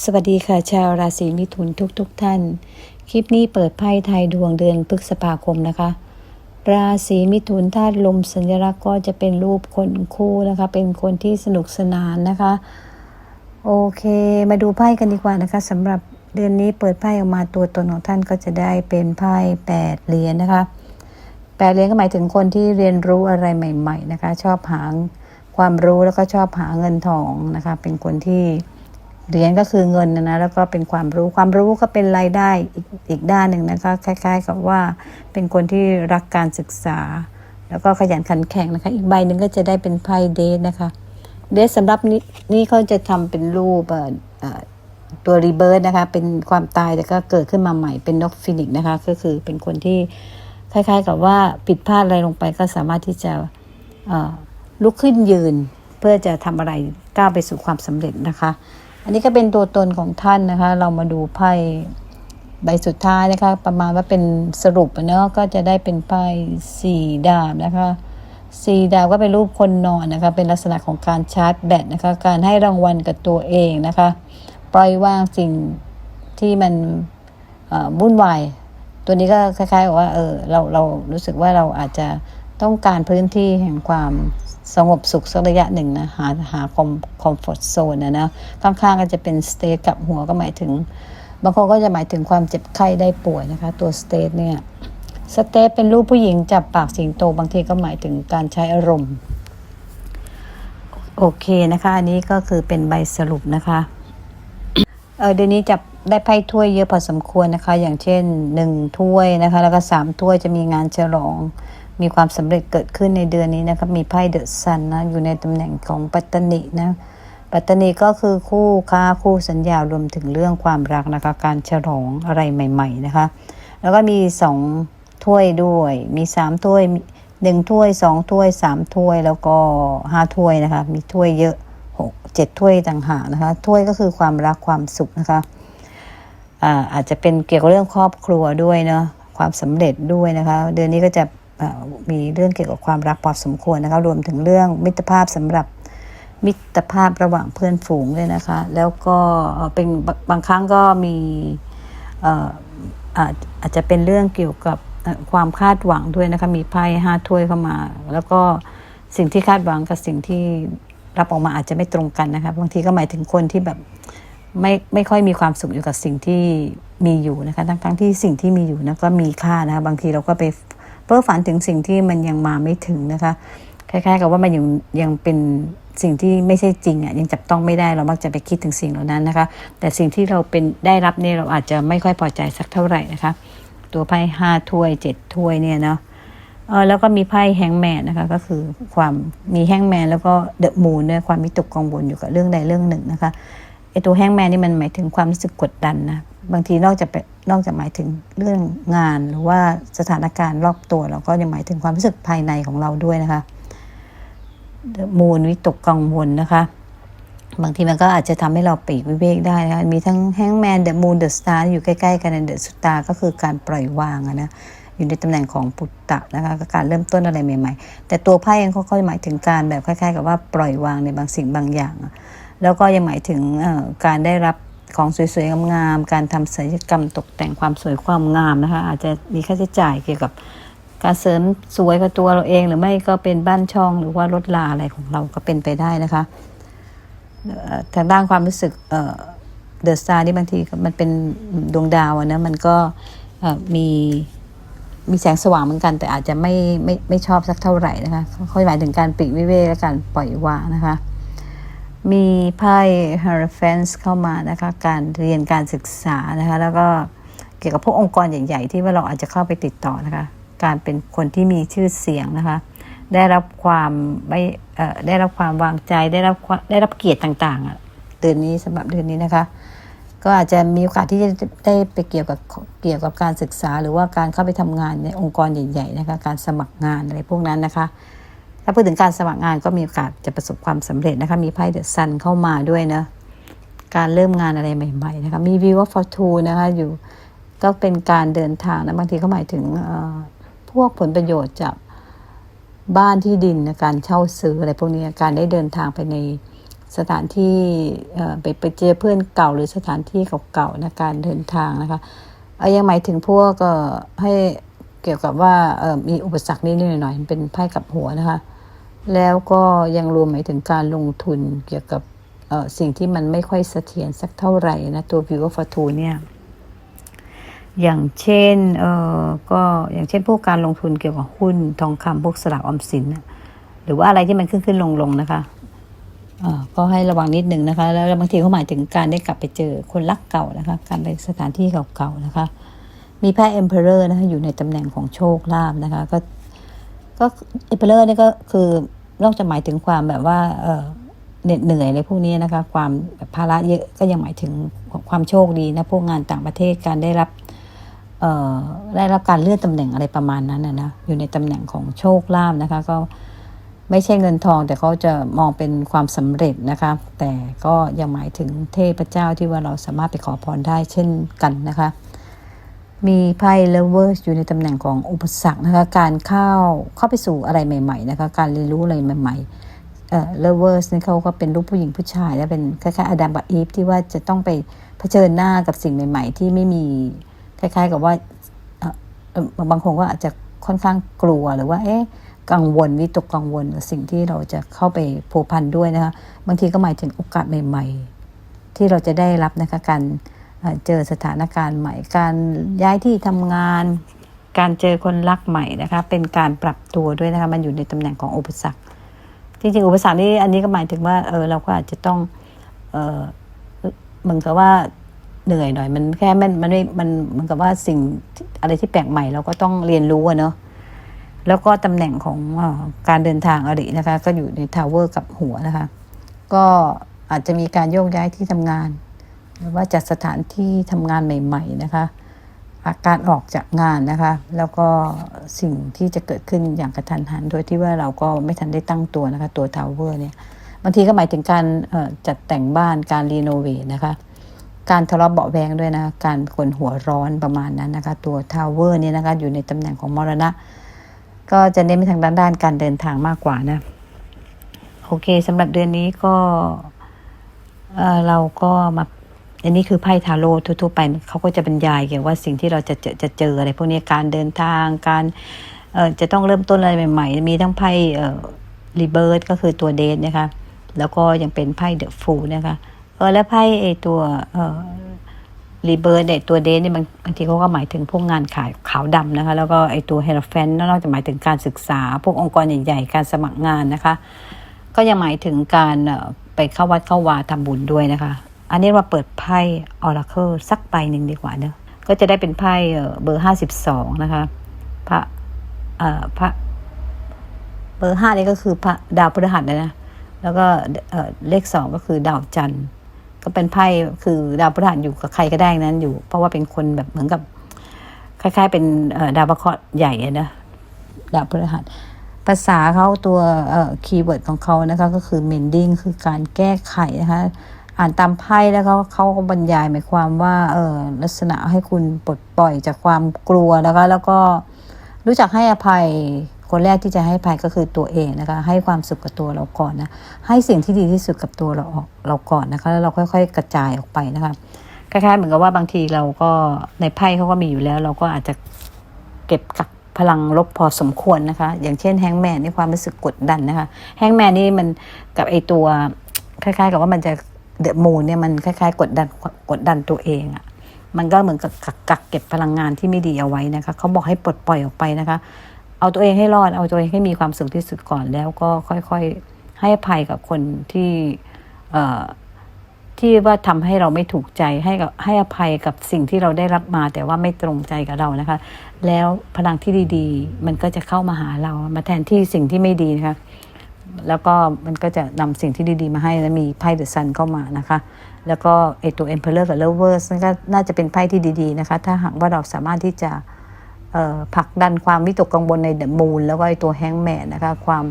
สวัสดีค่ะ ชาวราศีมิถุนทุกๆทท่าน คลิปนี้เปิดไพ่ไทยดวงเดือนพฤษภาคมนะคะ ราศีมิถุนธาตุลมสัญลักษณ์ก็จะเป็นรูปคนคู่นะคะ เป็นคนที่สนุกสนานนะคะ โอเคมาดูไพ่กันดีกว่านะคะสำหรับเดือนนี้เปิดไพ่ออกมาตัวตนของท่านก็จะได้เป็นไพ่แปดเหรียญนะคะแปดเหรียญก็หมายถึงคนที่เรียนรู้อะไรใหม่ ๆ นะคะ ชอบหาความรู้แล้วก็ชอบหาเงินทองนะคะ เป็นคนที่ เหรียญก็คือเงินนะนะแล้วก็เป็นความรู้ความรู้ก็เป็นรายได้อีกอีกด้านหนึ่งนะคะคล้าย ๆ กับว่าเป็นคนที่รักการศึกษา แล้วก็ขยันขันแข็งนะคะ อีกใบหนึ่งก็จะได้เป็นไพ่เดทนะคะเดทสำหรับนี้นี่เขาจะทำเป็นรูปตัวรีเบิร์ดนะคะเป็นความตายแต่ก็เกิดขึ้นมาใหม่เป็นนกฟินิกนะคะ ก็คือเป็นคนที่คล้าย ๆ กับว่าผิดพลาดอะไรลงไปก็สามารถที่จะลุกขึ้นยืน เพื่อจะทำอะไรก้าวไปสู่ความสำเร็จนะคะ อันนี้ก็เป็นตัวตนของท่านนะคะ เรามาดูไพ่ใบสุดท้ายนะคะ ประมาณว่าเป็นสรุปเนาะก็จะได้เป็นไพ่สี่ดาบนะคะสี่ดาวก็เป็นรูปคนนอนนะคะ เป็นลักษณะของการชาร์จแบตนะคะ การให้รางวัลกับตัวเองนะคะ ปล่อยวางสิ่งที่มันวุ่นวาย ตัวนี้ก็คล้ายๆว่า เออ เราเรารู้สึกว่าเราอาจจะต้องการพื้นที่แห่งความ สงบสุขสักระยะหนึ่งนะหาหาคอมคอมฟอร์ทโซนนะนะข้างๆก็จะเป็นสเตทกับหัวก็หมายถึง บางคนก็จะหมายถึงความเจ็บไข้ได้ป่วยนะคะ ตัวสเตทเนี่ยสเตปเป็นรูปผู้หญิงจับปากสิงโตบางทีก็หมายถึงการใช้อารมณ์ โอเคนะคะ อันนี้ก็คือเป็นใบสรุปนะคะเออเดือนนี้จับได้ไพ่ถ้วยเยอะพอสมควรนะคะ อย่างเช่นหนึ่งถ้วยนะคะ แล้วก็สามถ้วยจะมีงานฉลอง มีความสำเร็จเกิดขึ้นในเดือนนี้นะคะมีไพ่เดอะซันนะอยู่ในตำแหน่งของปัตตนินะปัตตนีก็คือคู่ค้าคู่สัญญารวมถึงเรื่องความรักนะคะ การฉลองอะไรใหม่ ๆ นะคะ แล้วก็มีสองถ้วยด้วย มีสามถ้วยหนึ่งถ้วยสองถ้วยสามถ้วยแล้วก็ห้าถ้วยนะคะ มีถ้วยเยอะหกเจ็ดถ้วยต่างหากนะคะ ถ้วยก็คือความรักความสุขนะคะอ่าอาจจะเป็นเกี่ยวกับเรื่องครอบครัวด้วยเนาะความสำเร็จด้วยนะคะ เดือนนี้ก็จะ มีเรื่องเกี่ยวกับความรักพอสมควรนะคะรวมถึงเรื่องมิตรภาพสำหรับมิตรภาพระหว่างเพื่อนฝูงด้วยนะคะ แล้วก็เป็นบางบางครั้งก็มีอาจอาจจะเป็นเรื่องเกี่ยวกับความคาดหวังด้วยนะคะ มีไพ่ห้าถ้วยเข้ามา แล้วก็สิ่งที่คาดหวังกับสิ่งที่รับออกมาอาจจะไม่ตรงกันนะคะบางทีก็หมายถึงคนที่แบบไม่ไม่ค่อยมีความสุขอยู่กับสิ่งที่มีอยู่นะคะ ทั้งทั้งที่สิ่งที่มีอยู่นะก็มีค่านะคะบางทีเราก็ไป พ้อฝันถึงสิ่งที่มันยังมาไม่ถึงนะคะ คล้ายๆ กับว่ามันยังยังเป็นสิ่งที่ไม่ใช่จริงอะยังจับต้องไม่ได้เรามักจะไปคิดถึงสิ่งเหล่านั้นนะคะ แต่สิ่งที่เราเป็นได้รับเนี่ยเราอาจจะไม่ค่อยพอใจสักเท่าไหร่นะคะ ตัวไพ่ห้าถ้วยเจ็ดถ้วยเนี่ยเนาะเออแล้วก็มีไพ่แฮงแมนนะคะก็คือความมีแฮงแมนแล้วก็เดอะมูนเนี่ยความมิตกกังวลอยู่กับเรื่องใดเรื่องหนึ่งนะคะ ไอตัวแฮงแมนนี่มันหมายถึงความรู้สึกกดดันนะบางทีนอกจากไปนอกจากหมายถึงเรื่องงานหรือว่าสถานการณ์รอบตัว เราก็ยังหมายถึงความรู้สึกภายในของเราด้วยนะคะมูลวิตกกังวลนะคะ บางทีมันก็อาจจะทำให้เราปีกวิเวกได้นะคะมีทั้งแฮงแมนเดอะมูนเดอะสตาร์อยู่ใกล้ๆกันเดอะสตาร์ก็คือการปล่อยวางนะอยู่ในตำแหน่งของปุตตะนะคะกการเริ่มต้นอะไรใหม่ ๆ แต่ตัวไพ่เองเขาก็หมายถึงการแบบคล้ายๆ กับว่าปล่อยวางในบางสิ่งบางอย่างอะ แล้วก็ยังหมายถึงการได้รับของสวยๆงามๆการทำศัลยกรรมตกแต่งความสวยความงามนะคะ อาจจะมีค่าใช้จ่ายเกี่ยวกับการเสริมสวยกับตัวเราเองหรือไม่ก็เป็นบ้านช่องหรือว่ารถลาอะไรของเราก็เป็นไปได้นะคะทางด้านความรู้สึกเดอะสตาร์นี่บางทีมันเป็นดวงดาวนะมันก็มีมีแสงสว่างเหมือนกัน แต่อาจจะไม่ไม่ไม่ชอบสักเท่าไหร่นะคะเขาหมายถึงการปลีกวิเวกและการปล่อยวางนะคะ มีไพ่ h e r o p h a n t เข้ามานะคะ การเรียนการศึกษานะคะ แล้วก็เกี่ยวกับพวกองค์กรใหญ่ ๆ ที่ว่าเราอาจจะเข้าไปติดต่อนะคะ การเป็นคนที่มีชื่อเสียงนะคะ ได้รับความไม่ได้รับความวางใจได้รับได้รับเกียรติต่างๆอะเดือนนี้สำหรับเดือนนี้นะคะ ก็อาจจะมีโอกาสที่จะได้ไปเกี่ยวกับเกี่ยวกับการศึกษา หรือว่าการเข้าไปทำงานในองค์กรใหญ่ ๆ นะคะ การสมัครงานอะไรพวกนั้นนะคะ ถ้าพูดถึงการสมัครงานก็มีโอกาสจะประสบความสำเร็จนะคะ มีไพ่เดอะซันเข้ามาด้วยนะ การเริ่มงานอะไรใหม่ๆนะคะ มีวิวฟอร์ทูนะคะอยู่ก็เป็นการเดินทางนะบางทีก็หมายถึงเอ่อพวกผลประโยชน์จากบ้านที่ดินนะการเช่าซื้ออะไรพวกนี้การได้เดินทางไปในสถานที่เอ่อไปไปเจอเพื่อนเก่าหรือสถานที่เก่าๆนะการเดินทางนะคะเอ่อยังหมายถึงพวกเอ่อให้เกี่ยวกับว่าเอ่อมีอุปสรรคนิดหน่อยเป็นไพ่กับหัวนะคะ แล้วก็ยังรวมหมายถึงการลงทุนเกี่ยวกับสิ่งที่มันไม่ค่อยเสถียรสักเท่าไหร่นะ ตัว View of Fortune เนี่ย อย่างเช่นเออก็อย่างเช่นพวกการลงทุนเกี่ยวกับหุ้นทองคำพวกสลากออมสินนะหรือว่าอะไรที่มันขึ้นขึ้นลงลงนะคะเออก็ให้ระวังนิดหนึ่งนะคะ แล้วบางทีเขาหมายถึงการได้กลับไปเจอคนรักเก่านะคะ การไปสถานที่เก่าๆนะคะ มีแพะ Emperor นะคะอยู่ในตำแหน่งของโชคลาภนะคะ ก็ ก็ Emperor นี่ก็คือนอกจากหมายถึงความแบบว่าเหน็ดเหนื่อยอะไรพวกนี้นะคะ ความแบบภาระเยอะก็ยังหมายถึงความโชคดีนะพวกงานต่างประเทศการได้รับเอ่อได้รับการเลื่อนตำแหน่งอะไรประมาณนั้นนะนะอยู่ในตำแหน่งของโชคลาภนะคะ ก็ไม่ใช่เงินทอง แต่เขาจะมองเป็นความสำเร็จนะคะ แต่ก็ยังหมายถึงเทพเจ้าที่ว่าเราสามารถไปขอพรได้เช่นกันนะคะ มีไพ่เลเวอร์อยู่ในตำแหน่งของอุปสรรคนะคะ การเข้าเข้าไปสู่อะไรใหม่ ๆ นะคะ การเรียนรู้อะไรใหม่ๆเอ่อเลเวอร์สนี่เขาก็เป็นรูปผู้หญิงผู้ชายและเป็นคล้ายๆอดัมกับอีฟที่ว่าจะต้องไปเผชิญหน้ากับสิ่งใหม่ ๆ ที่ไม่มีคล้าย ๆ กับว่าบางคนก็อาจจะค่อนข้างกลัวหรือว่าเอ๊ะกังวลวิตกกังวลกับสิ่งที่เราจะเข้าไปผูกพันด้วยนะคะบางทีก็หมายถึงโอกาสใหม่ ๆ ที่เราจะได้รับนะคะการ เจอสถานการณ์ใหม่ การย้ายที่ทำงาน การเจอคนรักใหม่นะคะ เป็นการปรับตัวด้วยนะคะ มันอยู่ในตำแหน่งของอุปสรรค จริงๆ อุปสรรคนี้อันนี้ก็หมายถึงว่า เออเราก็อาจจะต้อง เออเหมือนกับว่าเหนื่อยหน่อย มันแค่มันมันไม่มันเหมือนกับว่าสิ่งอะไรที่แปลกใหม่ เราก็ต้องเรียนรู้อะเนาะแล้วก็ตำแหน่งของออการเดินทางอรินะคะ ก็อยู่ในทาวเวอร์กับหัวนะคะ ก็อาจจะมีการโยกย้ายที่ทำงาน หรือว่าจัดสถานที่ทำงานใหม่ ๆ นะคะอาการออกจากงานนะคะ แล้วก็สิ่งที่จะเกิดขึ้นอย่างกระทันหัน โดยที่ว่าเราก็ไม่ทันได้ตั้งตัวนะคะ ตัวทาวเวอร์เนี่ยบางทีก็หมายถึงการจัดแต่งบ้านการรีโนเวทนะคะ การทะเลาะเบาแวงด้วยนะการคนหัวร้อนประมาณนั้นนะคะ ตัวทาวเวอร์เนี่ยนะคะ อยู่ในตำแหน่งของมรณะ ก็จะเน้นไปทางด้านด้านการเดินทางมากกว่านะ โอเคสำหรับเดือนนี้ก็เเราก็มา อันนี้คือไพ่ทาโร่ทั่วๆไปเขาก็จะบรรยายเกี่ยวกับว่าสิ่งที่เราจะจอจะเจออะไรพวกนี้การเดินทางการเอ่อจะต้องเริ่มต้นอะไรใหม่ ๆ มีทั้งไพ่เอ่อรีเบิร์ก็คือตัวเดทนะคะ แล้วก็ยังเป็นไพ่เดอะฟูนะคะเออแล้วไพ่ไอตัวเอ่อรีเบิร์ดเนี่ยตัวเดทเนี่ยบางบางทีเขาก็หมายถึงพวกงานขายขาวดำนะคะ แล้วก็ไอตัวเฮลแฟนนอกจากหมายถึงการศึกษา พวกองค์กรใหญ่ๆ การสมัครงานนะคะ ก็ยังหมายถึงการไปเข้าวัดเข้าวาทำบุญด้วยนะคะ อันนี้มาเปิดไพ่ออราเคิลสักใบหนึ่งดีกว่าเนอะก็จะได้เป็นไพ่เบอร์ห้าสิบสองนะคะพระเอ่อพระเบอร์ห้านี่ก็คือพระดาวพฤหัสนะนะแล้วก็เอ่อเลขสองก็คือดาวจันทร์ ก็เป็นไพ่คือดาวพฤหัสอยู่กับใครก็ได้นั้นอยู่ เพราะว่าเป็นคนแบบเหมือนกับ คล้าย ๆ เป็นดาวประเคราะห์ใหญ่อะนะดาวพฤหัสภาษาเขาตัวเอ่อคีย์เวิร์ดของเขานะคะ ก็คือ mending คือการแก้ไขนะคะ อ่านตามไพ่แล้วเขาเขาก็บรรยายหมายความว่าเออลักษณะให้คุณปลดปล่อยจากความกลัวนะคะแล้วก็รู้จักให้อภัยคนแรกที่จะให้อภัยก็คือตัวเองนะคะ ให้ความสุขกับตัวเราก่อนนะ ให้สิ่งที่ดีที่สุดกับตัวเราออกเราก่อนนะคะ แล้วเราค่อย ๆ กระจายออกไปนะคะคล้ายๆเหมือนกับว่าบางทีเราก็ในไพ่เขาก็มีอยู่แล้ว เราก็อาจจะเก็บกักพลังลบพอสมควรนะคะ อย่างเช่นแฮงแมนในความรู้สึกกดดันนะคะ แฮงแมนนี่มันกับไอตัวคล้ายๆ กับว่ามันจะ เดอะมูนเนี่ยมันคล้ายๆ กดดันกดดันตัวเองอะ่ะมันก็เหมือนกับกักกักเก็บพลังงานที่ไม่ดีเอาไว้นะคะเขาบอกให้ปลดปล่อยออกไปนะคะ เอาตัวเองให้รอดเอาตัวเองให้มีความสุขที่สุดก่อนแล้วก็ค่อยๆให้อภัยกับคนที่เอ่อที่ว่าทำให้เราไม่ถูกใจให้กับให้อภัยกับสิ่งที่เราได้รับมา แต่ว่าไม่ตรงใจกับเรานะคะ แล้วพลังที่ดี ๆ มันก็จะเข้ามาหาเรามาแทนที่สิ่งที่ไม่ดีนะคะ แล้วก็มันก็จะนำสิ่งที่ดี ๆ มาให้แล้วมีไพ่เดอะซันเข้ามานะคะ แล้วก็ไอตัว Emperor กับ Lovers นั่นก็น่าจะเป็นไพ่ที่ดี ๆ นะคะ ถ้าหากว่าเราสามารถที่จะผลักดันความวิตกกังวลในเดอะมูนแล้วก็ไอตัวแฮงแมนนะคะ ความ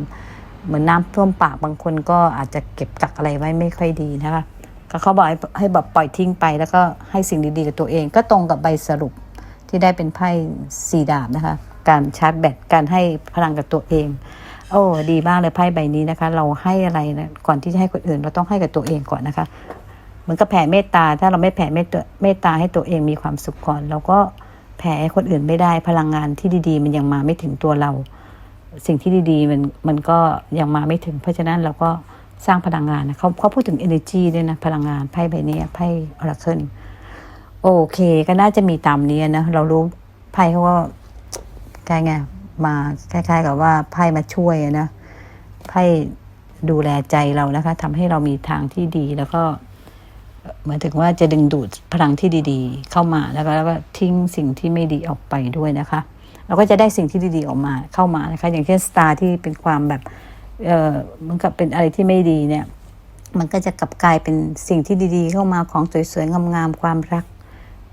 เหมือนน้ำท่วมปากบางคนก็อาจจะเก็บกักอะไรไว้ไม่ค่อยดีนะคะ ก็เขาบอกให้ให้แบบปล่อยทิ้งไป แล้วก็ให้สิ่งดีๆกับตัวเอง ก็ตรงกับใบสรุปที่ได้เป็นไพ่สีดาบนะคะ การชาร์จแบตการให้พลังกับตัวเอง โอ้ดีมากเลยไพ่ใบนี้นะคะ เราให้อะไรนะก่อนที่จะให้คนอื่น เราต้องให้กับตัวเองก่อนนะคะเหมือนกับแผ่เมตตา ถ้าเราไม่แผ่เมตตาเมตตาให้ตัวเองมีความสุขก่อนเราก็แผ่ให้คนอื่นไม่ได้พลังงานที่ดีๆ มันยังมาไม่ถึงตัวเรา สิ่งที่ดีๆมันมันก็ยังมาไม่ถึง เพราะฉะนั้นเราก็สร้างพลังงานนะเขาเขาพูดถึง energy ด้วยนะพลังงานไพ่ใบนี้ไพ่อราเคิลโอเค ก็น่าจะมีตามนี้นะเรารู้ไพ่เขาก็ใกล้ไง มาคล้ายๆ กับว่าไพ่มาช่วยนะไพ่ดูแลใจเรานะคะทำให้เรามีทางที่ดีแล้วก็เหมือนถึงว่าจะดึงดูดพลังที่ดีๆ เข้ามาแล้วก็แล้วก็ทิ้งสิ่งที่ไม่ดีออกไปด้วยนะคะเราก็จะได้สิ่งที่ดีๆออกมาเข้ามานะคะ อย่างเช่นสตาร์ที่เป็นความแบบเออมันกับเป็นอะไรที่ไม่ดีเนี่ย มันก็จะกลับกลายเป็นสิ่งที่ดีๆ เข้ามาของสวยๆงามๆความรัก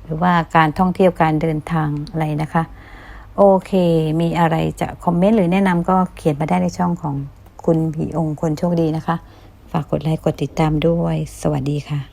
หรือว่าการท่องเที่ยวการเดินทางอะไรนะคะ โอเค มีอะไรจะคอมเมนต์หรือแนะนำก็เขียนมาได้ในช่องของคุณผีองค์คนโชคดีนะคะ ฝากกดไลค์กดติดตามด้วย สวัสดีค่ะ